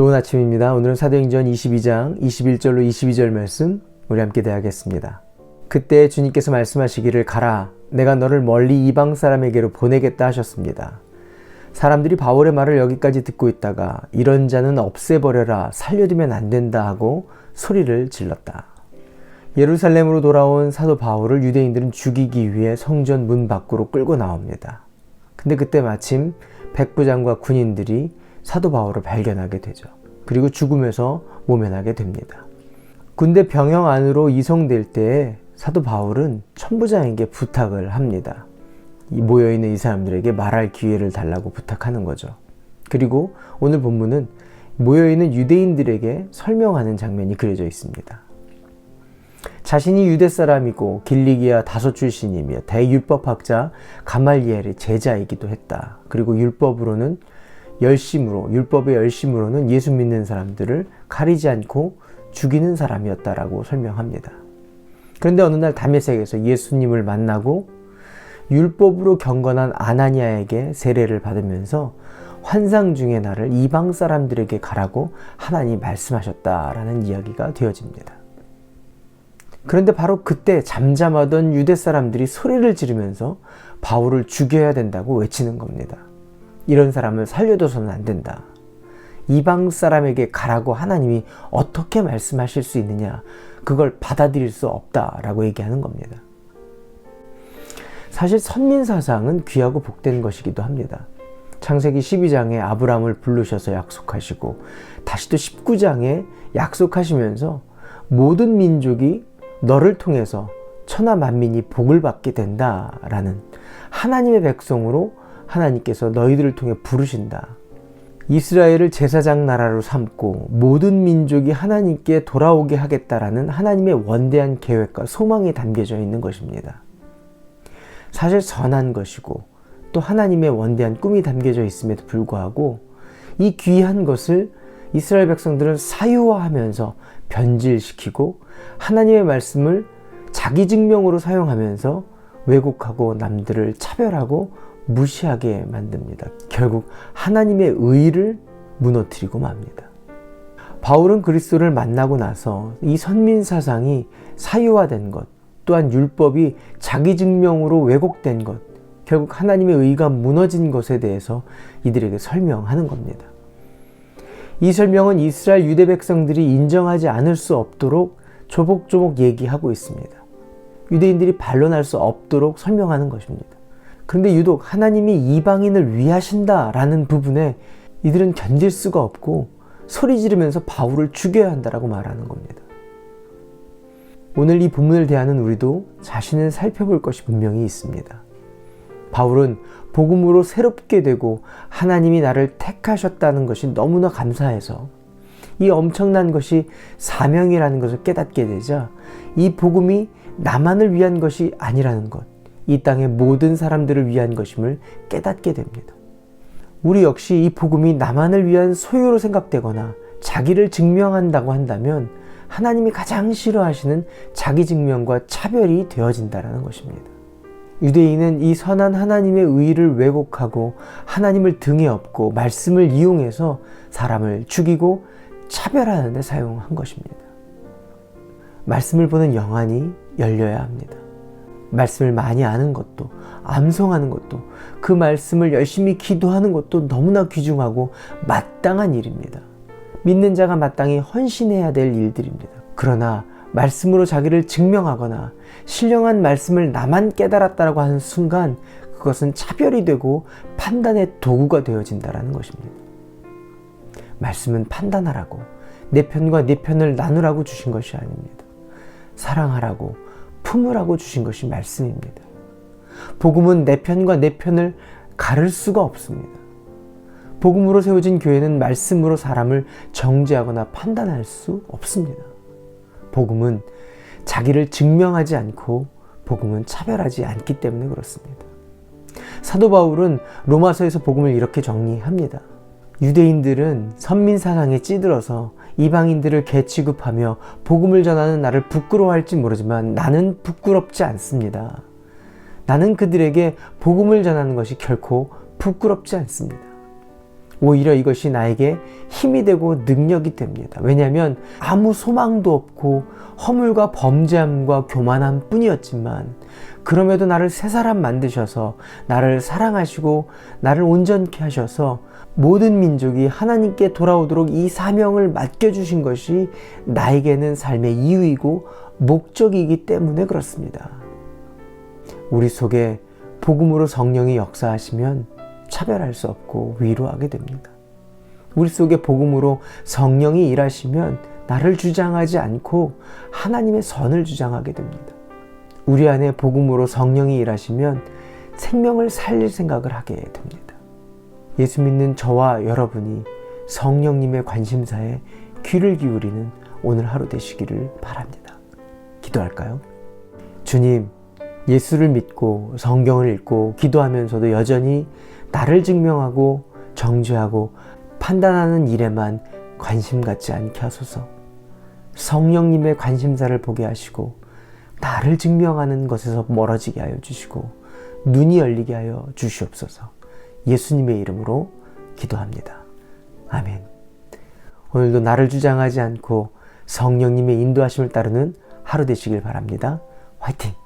좋은 아침입니다. 오늘은 사도행전 22장 21절로 22절 말씀 우리 함께 대하겠습니다. 그때 주님께서 말씀하시기를 가라 내가 너를 멀리 이방 사람에게로 보내겠다 하셨습니다. 사람들이 바울의 말을 여기까지 듣고 있다가 이런 자는 없애버려라 살려두면 안 된다 하고 소리를 질렀다. 예루살렘으로 돌아온 사도 바울을 유대인들은 죽이기 위해 성전 문 밖으로 끌고 나옵니다. 근데 그때 마침 백부장과 군인들이 사도 바울을 발견하게 되죠. 그리고 죽음에서 모면하게 됩니다. 군대 병영 안으로 이송될 때에 사도 바울은 천부장에게 부탁을 합니다. 이 모여있는 이 사람들에게 말할 기회를 달라고 부탁하는 거죠. 그리고 오늘 본문은 모여있는 유대인들에게 설명하는 장면이 그려져 있습니다. 자신이 유대 사람이고 길리기아 다소 출신이며 대율법학자 가말리엘의 제자이기도 했다. 그리고 율법으로는 열심으로 율법의 열심으로는 예수 믿는 사람들을 가리지 않고 죽이는 사람이었다라고 설명합니다. 그런데 어느 날 담에색에서 예수님을 만나고 율법으로 경건한 아나니아에게 세례를 받으면서 환상 중에 나를 이방 사람들에게 가라고 하나님 말씀하셨다라는 이야기가 되어집니다. 그런데 바로 그때 잠잠하던 유대 사람들이 소리를 지르면서 바울을 죽여야 된다고 외치는 겁니다. 이런 사람을 살려둬서는 안 된다. 이방 사람에게 가라고 하나님이 어떻게 말씀하실 수 있느냐. 그걸 받아들일 수 없다라고 얘기하는 겁니다. 사실 선민 사상은 귀하고 복된 것이기도 합니다. 창세기 12장에 아브라함을 부르셔서 약속하시고 다시 또 19장에 약속하시면서 모든 민족이 너를 통해서 천하 만민이 복을 받게 된다라는 하나님의 백성으로 하나님께서 너희들을 통해 부르신다. 이스라엘을 제사장 나라로 삼고 모든 민족이 하나님께 돌아오게 하겠다라는 하나님의 원대한 계획과 소망이 담겨져 있는 것입니다. 사실 선한 것이고 또 하나님의 원대한 꿈이 담겨져 있음에도 불구하고 이 귀한 것을 이스라엘 백성들은 사유화하면서 변질시키고 하나님의 말씀을 자기 증명으로 사용하면서 왜곡하고 남들을 차별하고 무시하게 만듭니다. 결국 하나님의 의를 무너뜨리고 맙니다. 바울은 그리스도를 만나고 나서 이 선민 사상이 사유화된 것, 또한 율법이 자기 증명으로 왜곡된 것, 결국 하나님의 의가 무너진 것에 대해서 이들에게 설명하는 겁니다. 이 설명은 이스라엘 유대 백성들이 인정하지 않을 수 없도록 조목조목 얘기하고 있습니다. 유대인들이 반론할 수 없도록 설명하는 것입니다. 그런데 유독 하나님이 이방인을 위하신다라는 부분에 이들은 견딜 수가 없고 소리 지르면서 바울을 죽여야 한다라고 말하는 겁니다. 오늘 이 본문을 대하는 우리도 자신을 살펴볼 것이 분명히 있습니다. 바울은 복음으로 새롭게 되고 하나님이 나를 택하셨다는 것이 너무나 감사해서 이 엄청난 것이 사명이라는 것을 깨닫게 되자 이 복음이 나만을 위한 것이 아니라는 것, 이 땅의 모든 사람들을 위한 것임을 깨닫게 됩니다. 우리 역시 이 복음이 나만을 위한 소유로 생각되거나 자기를 증명한다고 한다면 하나님이 가장 싫어하시는 자기 증명과 차별이 되어진다는 것입니다. 유대인은 이 선한 하나님의 의를 왜곡하고 하나님을 등에 업고 말씀을 이용해서 사람을 죽이고 차별하는 데 사용한 것입니다. 말씀을 보는 영안이 열려야 합니다. 말씀을 많이 아는 것도, 암송하는 것도, 그 말씀을 열심히 기도하는 것도 너무나 귀중하고 마땅한 일입니다. 믿는 자가 마땅히 헌신해야 될 일들입니다. 그러나 말씀으로 자기를 증명하거나 신령한 말씀을 나만 깨달았다라고 하는 순간 그것은 차별이 되고 판단의 도구가 되어진다라는 것입니다. 말씀은 판단하라고 내 편과 내 편을 나누라고 주신 것이 아닙니다. 사랑하라고 품으라고 주신 것이 말씀입니다. 복음은 내 편과 내 편을 가를 수가 없습니다. 복음으로 세워진 교회는 말씀으로 사람을 정죄하거나 판단할 수 없습니다. 복음은 자기를 증명하지 않고 복음은 차별하지 않기 때문에 그렇습니다. 사도 바울은 로마서에서 복음을 이렇게 정리합니다. 유대인들은 선민 사상에 찌들어서 이방인들을 개취급하며 복음을 전하는 나를 부끄러워할지 모르지만 나는 부끄럽지 않습니다. 나는 그들에게 복음을 전하는 것이 결코 부끄럽지 않습니다. 오히려 이것이 나에게 힘이 되고 능력이 됩니다. 왜냐하면 아무 소망도 없고 허물과 범죄함과 교만함 뿐이었지만 그럼에도 나를 새 사람 만드셔서 나를 사랑하시고 나를 온전케 하셔서 모든 민족이 하나님께 돌아오도록 이 사명을 맡겨주신 것이 나에게는 삶의 이유이고 목적이기 때문에 그렇습니다. 우리 속에 복음으로 성령이 역사하시면 차별할 수 없고 위로하게 됩니다. 우리 속에 복음으로 성령이 일하시면 나를 주장하지 않고 하나님의 선을 주장하게 됩니다. 우리 안에 복음으로 성령이 일하시면 생명을 살릴 생각을 하게 됩니다. 예수 믿는 저와 여러분이 성령님의 관심사에 귀를 기울이는 오늘 하루 되시기를 바랍니다. 기도할까요? 주님, 예수를 믿고 성경을 읽고 기도하면서도 여전히 나를 증명하고 정죄하고 판단하는 일에만 관심 갖지 않게 하소서. 성령님의 관심사를 보게 하시고 나를 증명하는 것에서 멀어지게 하여 주시고 눈이 열리게 하여 주시옵소서. 예수님의 이름으로 기도합니다. 아멘. 오늘도 나를 주장하지 않고 성령님의 인도하심을 따르는 하루 되시길 바랍니다. 화이팅!